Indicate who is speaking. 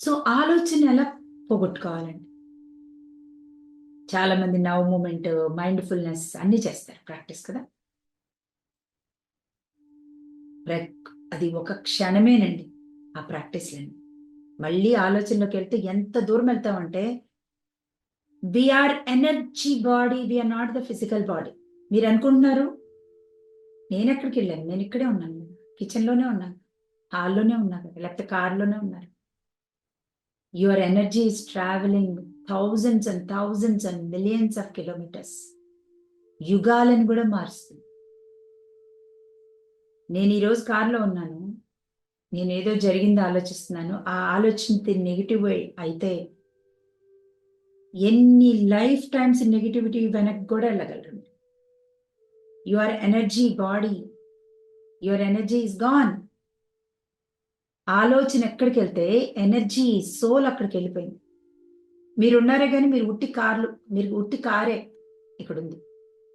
Speaker 1: So ఆలోచన ఎలా పోగొట్టుకోవాలండి? చాలా మంది నవ్ మూమెంట్ మైండ్ఫుల్నెస్ అన్ని చేస్తారు ప్రాక్టీస్ కదా? అది ఒక క్షణమేనండి ఆ ప్రాక్టీస్లని మళ్ళీ ఆలోచనలోకి వెళ్తే ఎంత దూరం వెళ్తామంటే we are energy body we are not the physical body మీరు అనుకుంటున్నారు? నేను ఎక్కడికి వెళ్ళాను? నేను ఇక్కడే ఉన్నాను కిచెన్లోనే ఉన్నాను హాల్లోనే ఉన్నాను లేకపోతే కార్లోనే ఉన్నారు your energy is travelling thousands and thousands and millions of kilometres యుగాలను కూడా మారుస్తుంది నేను ఈరోజు కారులో ఉన్నాను నేను ఏదో జరిగింది ఆలోచిస్తున్నాను ఆ ఆలోచన నెగిటివ్ అయితే ఎన్ని లైఫ్ టైమ్స్ నెగిటివిటీ వెనక్కి కూడా వెళ్ళగలరు your energy body your energy is gone ఆలోచన ఎక్కడికి వెళ్తే ఎనర్జీ సోల్ అక్కడికి వెళ్ళిపోయింది మీరు ఉన్నారే కానీ మీరు ఉట్టి కార్లు మీరు ఉట్టి కారే ఇక్కడ ఉంది